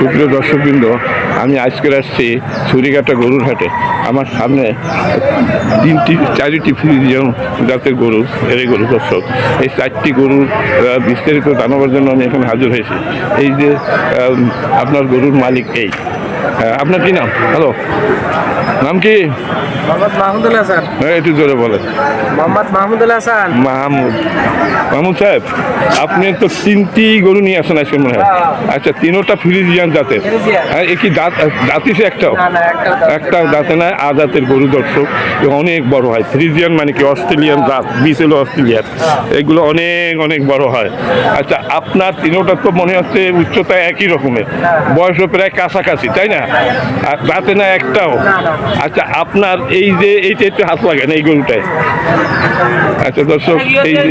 সুপ্রিয় দর্শকবৃন্দ, আমি আজকের আসছি ছুরিঘাটা গরুর হাটে। আমার সামনে তিনটি, চারিটি ফ্রিজিয়ান জাতের গরু এর গরু দর্শক। এই চারটি গরুর বিস্তারিত জানাবার জন্য আমি এখানে হাজির হয়েছি। এই যে আপনার গরুর মালিক এই। আপনার কি নাম? হ্যালো নাম কি? মোহাম্মদ মাহমুদুল হাসান। হ্যাঁ একটু জোরে বলেন। মোহাম্মদ মাহমুদুল হাসান। মাহমুদ। মাহমুদ সাহেব আপনি তো তিনটি গরু নিয়ে আসেন আজকে মনে হয়। আচ্ছা তিনোটা ফ্রিজিয়ান জাতের। হ্যাঁ এ কি দাঁত দাঁতিস একটাও? না, না, একটাও একটা দাঁতে নাই আ জাতের গরু দর্শক অনেক বড় হয়। ফ্রিজিয়ান মানে কি অস্ট্রেলিয়ান জাত বিসেল অস্ট্রেলিয়ার। এগুলো অনেক অনেক বড় হয়। আচ্ছা আপনার তিনোটা তো মনে হচ্ছে উচ্চতা একই রকমের। বয়সও প্রায় কাছাকাছি তাই না? আর দাঁতে না একটাও? আচ্ছা আপনার এই যে এইটা একটু হাত লাগান এই গরুটায়। আচ্ছা দর্শক এই যে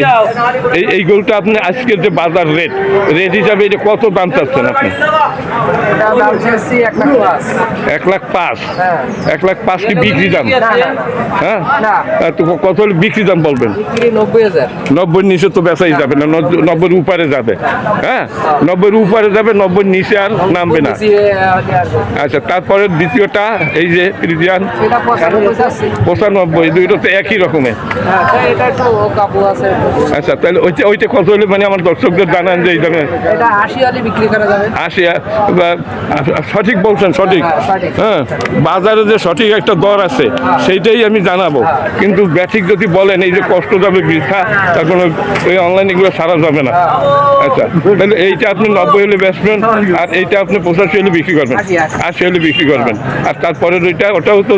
এই এই গরুটা আপনি আজকের যে বাজার রেট রেট হিসাবে এটা কত দাম চাচ্ছেন আপনি? এক লাখ পাঁচ। এক লাখ পাঁচ কি বিক্রি দাম? হ্যাঁ? তো কত হলে বিক্রি দাম বলবেন? নব্বই নিচে তো বেচাই যাবে না নব্বই- উপরে যাবে। হ্যাঁ? নব্বইয়ের উপরে যাবে নব্বই নিচে আর নামবে না। আচ্ছা তারপরে দ্বিতীয়টা এই যে ফ্রিজিয়ান পঁচানব্বই দুইটা তো একই রকমের। হ্যাঁ আছে। আচ্ছা তাহলে ওইটা ওইটা কত হলে মানে আমার দর্শকদের জানান যে এই এটা আশি সঠিক বলছেন সঠিক? হ্যাঁ, হ্যাঁ বাজারে যে সঠিক একটা দর আছে সেইটাই আমি জানাব। কিন্তু ব্যাঠিক যদি বলেন এই যে কষ্ট যাবে বৃথা তার কোনো ওই অনলাইনে এগুলো সারা যাবে না। আচ্ছা তাহলে এইটা আপনি নব্বই হলে বেচবেন আর এইটা আপনি পঁচাশি হলে বিক্রি করবেন। আশি হলে বিক্রি করবেন। আর তারপরে ওইটা ওটাও তো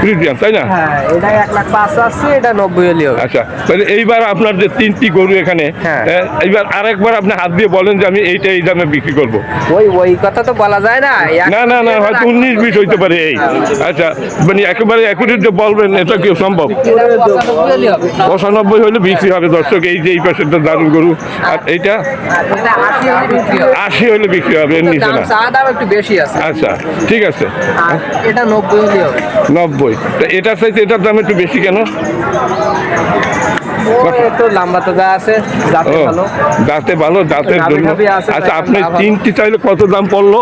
প্রিমিয়াম তাই না? হ্যাঁ এটা এক লাখ পাঁচ আছে এটা নব্বই হলি হবে। আচ্ছা তাহলে এইবার আপনার যে তিনটি গরু এখানে হ্যাঁ। এইবার আরেকবার আপনি হাত দিয়ে বলেন যে আমি এইটা এই দামে বিক্রি করব। ওই ওই কথা তো বলা যায় না। না না না হয়তো উনিশ বিশ হইতে পারে এই। আচ্ছা মানে একেবারে একুরেট যে বলবেন এটা কি সম্ভব? পঁচানব্বই হলি বিক্রি হবে দর্শক এই যে এই পাশেরটা দারুণ গরু আর এইটা আশি হলি বিক্রি হবে এর নিচে না। একটু আচ্ছা ঠিক আছে। এটা নব্বই নব্বই তা এটার সাইজ এটার দাম একটু বেশি কেন? একটু লম্বা তো যা আছে ও ভালো। দাঁতে ভালো দাঁতের জন্য। আচ্ছা আপনি তিনটি চাইলে কত দাম পড়ল?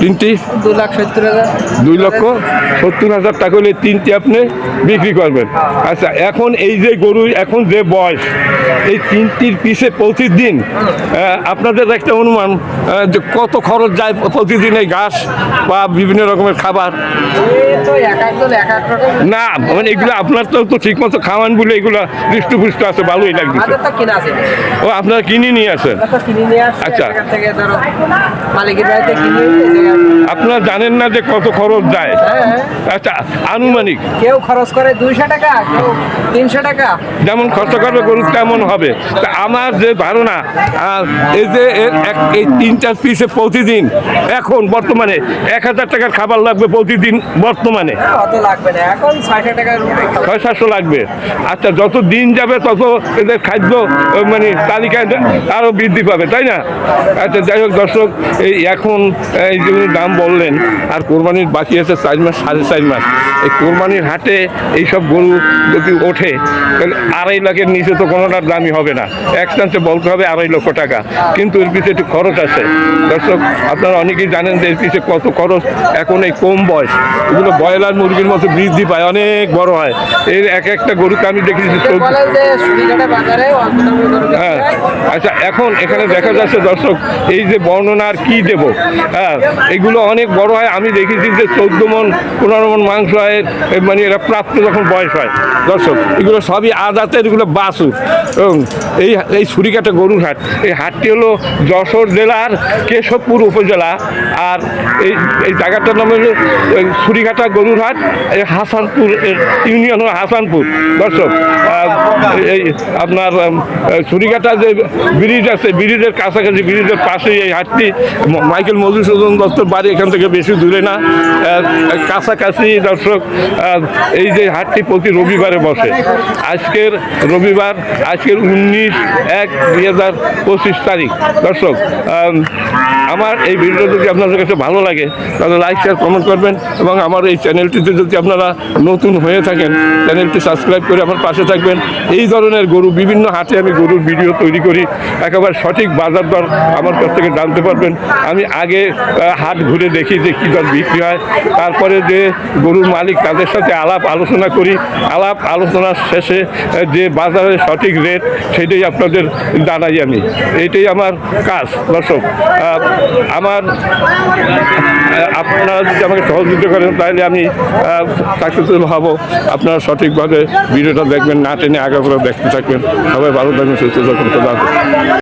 তিনটি? দু লাখ সত্তর হাজার। দুই লক্ষ সত্তর হাজার টাকা হলে তিনটি আপনি বিক্রি করবেন। আচ্ছা এখন এই যে গরু এখন যে বয়স এই তিনটির পিছে প্রতিদিন আপনাদের একটা অনুমান যে কত খরচ যায় প্রতিদিন এই ঘাস বা বিভিন্ন রকমের খাবার? না মানে এগুলো আপনার তো তো ঠিক মতো খাওয়ান বলে এগুলো হৃষ্টপুষ্ট আছে। তো ভালোই আছে। ও আপনারা কিনে নিয়ে আসেন? আচ্ছা। আপনারা জানেন না যে কত খরচ যায়? হ্যাঁ, হ্যাঁ। আচ্ছা আনুমানিক। কেউ খরচ করে দুইশো টাকা কেউ তিনশো টাকা। যেমন খরচ করবে গরু তেমন হবে। তা আমার যে ধারণা এই যে এই তিন চার পিসে প্রতিদিন এখন বর্তমানে এক হাজার টাকার খাবার লাগবে প্রতিদিন বর্তমানে। অত লাগবে না। এখন ছয়শো খাবার। ছয় সাতশো লাগবে। আচ্ছা যত দিন যাবে তত এদের খাদ্য মানে তালিকায় আরও বৃদ্ধি পাবে তাই না? আচ্ছা যাই হোক দর্শক এই এখন এই যে দাম বললেন আর কোরবানির বাকি আছে চার মাস সাড়ে চার মাস। এই কোরবানির হাটে এইসব গরু যদি ওঠে তাহলে আড়াই লাখের নিচে তো কোনোটার দামই হবে না। এক চান্সে বলতে হবে আড়াই লক্ষ টাকা। কিন্তু এর পিছনে একটু খরচ আছে। দর্শক আপনারা অনেকেই জানেন যে এর পিছনে কত খরচ। এখন এই কম বয়স। এগুলো ব্রয়লার মুরগির মতো বৃদ্ধি পায় অনেক বড় হয়। এর এক একটা গরুকে আমি দেখেছি দামে হ্যাঁ। আচ্ছা এখন এখানে দেখা যাচ্ছে দর্শক এই যে বর্ণনা আর কি দেব? হ্যাঁ এগুলো অনেক বড় হয়। আমি দেখেছি যে চোদ্দ মন পনেরো মন মাংস হয় মানে এরা প্রাপ্ত যখন বয়স হয়। দর্শক এগুলো সবই আদাতের এগুলো বাসু এই এই ছুরিকাটা গরুর হাট এই হাটটি হলো যশোর জেলার কেশবপুর উপজেলা। আর এই এই জায়গাটার নাম হলো এই ছুরিকাটা গরুর হাট এই হাসানপুর ইউনিয়ন হলো হাসানপুর। দর্শক এই আপনার উম, ছুরিকাটা যে ব্রিজ আছে ব্রিজের কাছাকাছি ব্রিজের পাশেই এই হাটটি। মাইকেল মধুসূদন দত্তর বাড়ি এখান থেকে বেশি দূরে না। আহ, কাছাকাছি দর্শক এই যে হাটটি প্রতি রবিবারে বসে। আজকের রবিবার, আজকের উনিশ এক দুই হাজার পঁচিশ তারিখ। দর্শক আমার এই ভিডিও যদি আপনাদের কাছে ভালো লাগে, তাহলে লাইক শেয়ার কমেন্ট করবেন এবং আমার এই চ্যানেলটিতে যদি আপনারা নতুন হয়ে থাকেন চ্যানেলটি সাবস্ক্রাইব করে আমার পাশে থাকবেন। এই ধরনের গরু, বিভিন্ন হাটে আমি গরুর ভিডিও তৈরি করি। একেবারে সঠিক বাজার দর আমার কাছ থেকে জানতে পারবেন। আমি আগে হাট ঘুরে দেখি যে কী দর বিক্রি হয়। তারপরে যে গরুর মালিক তাদের সাথে আলাপ আলোচনা করি। আলাপ আলোচনার শেষে যে বাজারের সঠিক রেট সেটাই আপনাদের জানাই আমি। এইটাই আমার কাজ, দর্শক। আমার আপনারা যদি আমাকে সহযোগিতা করেন, তাহলে আমি সাকসেসফুল হব আপনারা সঠিকভাবে ভিডিওটা দেখবেন, না টেনে আগে দেখতে থাকবেন সবাই ভালো থাকবেন, সুস্থ থাকবেন।